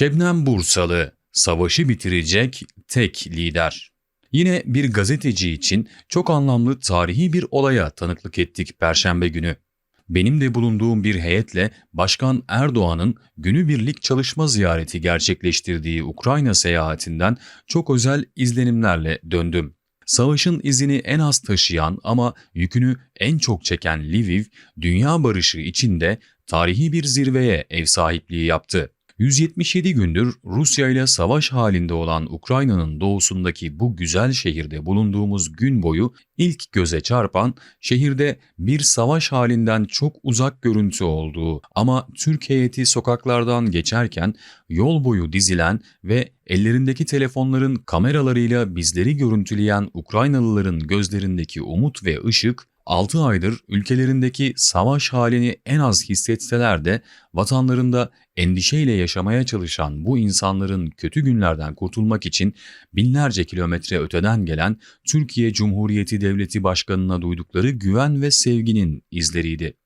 Şebnem Bursalı, savaşı bitirecek tek lider. Yine bir gazeteci için çok anlamlı tarihi bir olaya tanıklık ettik Perşembe günü. Benim de bulunduğum bir heyetle Başkan Erdoğan'ın günübirlik çalışma ziyareti gerçekleştirdiği Ukrayna seyahatinden çok özel izlenimlerle döndüm. Savaşın izini en az taşıyan ama yükünü en çok çeken Lviv, dünya barışı içinde tarihi bir zirveye ev sahipliği yaptı. 177 gündür Rusya ile savaş halinde olan Ukrayna'nın doğusundaki bu güzel şehirde bulunduğumuz gün boyu ilk göze çarpan şehirde bir savaş halinden çok uzak görüntü olduğu ama Türk heyeti sokaklardan geçerken yol boyu dizilen ve ellerindeki telefonların kameralarıyla bizleri görüntüleyen Ukraynalıların gözlerindeki umut ve ışık 6 aydır ülkelerindeki savaş halini en az hissetseler de vatanlarında endişeyle yaşamaya çalışan bu insanların kötü günlerden kurtulmak için binlerce kilometre öteden gelen Türkiye Cumhuriyeti Devleti Başkanı'na duydukları güven ve sevginin izleriydi.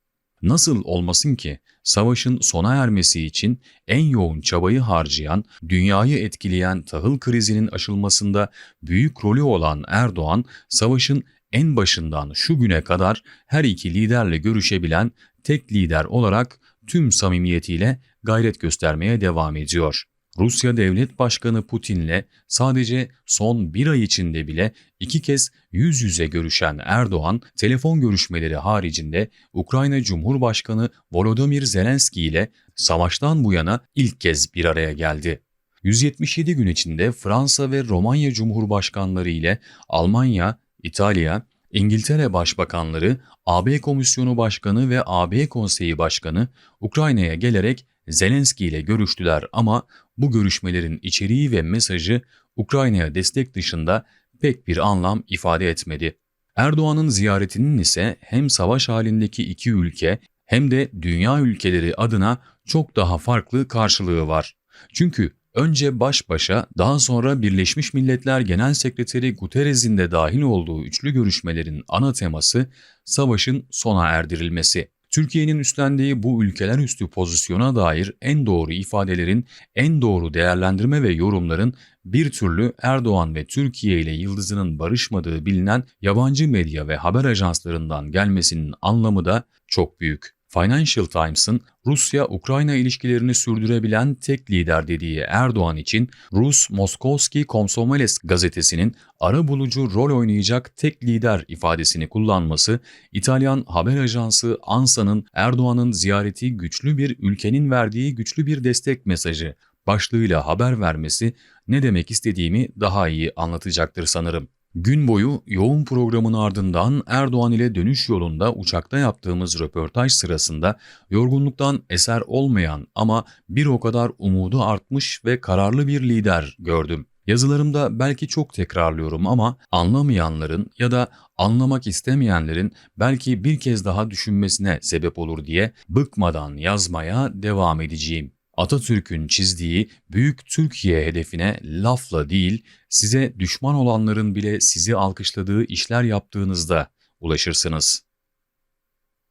Nasıl olmasın ki savaşın sona ermesi için en yoğun çabayı harcayan, dünyayı etkileyen tahıl krizinin aşılmasında büyük rolü olan Erdoğan, savaşın en başından şu güne kadar her iki liderle görüşebilen tek lider olarak tüm samimiyetiyle gayret göstermeye devam ediyor. Rusya Devlet Başkanı Putin'le sadece son bir ay içinde bile iki kez yüz yüze görüşen Erdoğan, telefon görüşmeleri haricinde Ukrayna Cumhurbaşkanı Volodymyr Zelenski ile savaştan bu yana ilk kez bir araya geldi. 177 gün içinde Fransa ve Romanya Cumhurbaşkanları ile Almanya, İtalya, İngiltere Başbakanları, AB Komisyonu Başkanı ve AB Konseyi Başkanı Ukrayna'ya gelerek Zelenski ile görüştüler ama bu görüşmelerin içeriği ve mesajı Ukrayna'ya destek dışında pek bir anlam ifade etmedi. Erdoğan'ın ziyaretinin ise hem savaş halindeki iki ülke hem de dünya ülkeleri adına çok daha farklı karşılığı var. Çünkü önce baş başa daha sonra Birleşmiş Milletler Genel Sekreteri Guterres'in de dahil olduğu üçlü görüşmelerin ana teması savaşın sona erdirilmesi. Türkiye'nin üstlendiği bu ülkeler üstü pozisyona dair en doğru ifadelerin, en doğru değerlendirme ve yorumların bir türlü Erdoğan ve Türkiye ile yıldızının barışmadığı bilinen yabancı medya ve haber ajanslarından gelmesinin anlamı da çok büyük. Financial Times'ın Rusya-Ukrayna ilişkilerini sürdürebilen tek lider dediği Erdoğan için Rus Moskovski Komsomoles gazetesinin ara bulucu rol oynayacak tek lider ifadesini kullanması, İtalyan haber ajansı ANSA'nın Erdoğan'ın ziyareti güçlü bir ülkenin verdiği güçlü bir destek mesajı başlığıyla haber vermesi ne demek istediğimi daha iyi anlatacaktır sanırım. Gün boyu yoğun programın ardından Erdoğan ile dönüş yolunda uçakta yaptığımız röportaj sırasında yorgunluktan eser olmayan ama bir o kadar umudu artmış ve kararlı bir lider gördüm. Yazılarımda belki çok tekrarlıyorum ama anlamayanların ya da anlamak istemeyenlerin belki bir kez daha düşünmesine sebep olur diye bıkmadan yazmaya devam edeceğim. Atatürk'ün çizdiği büyük Türkiye hedefine lafla değil, size düşman olanların bile sizi alkışladığı işler yaptığınızda ulaşırsınız.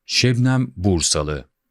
Şebnem Bursalı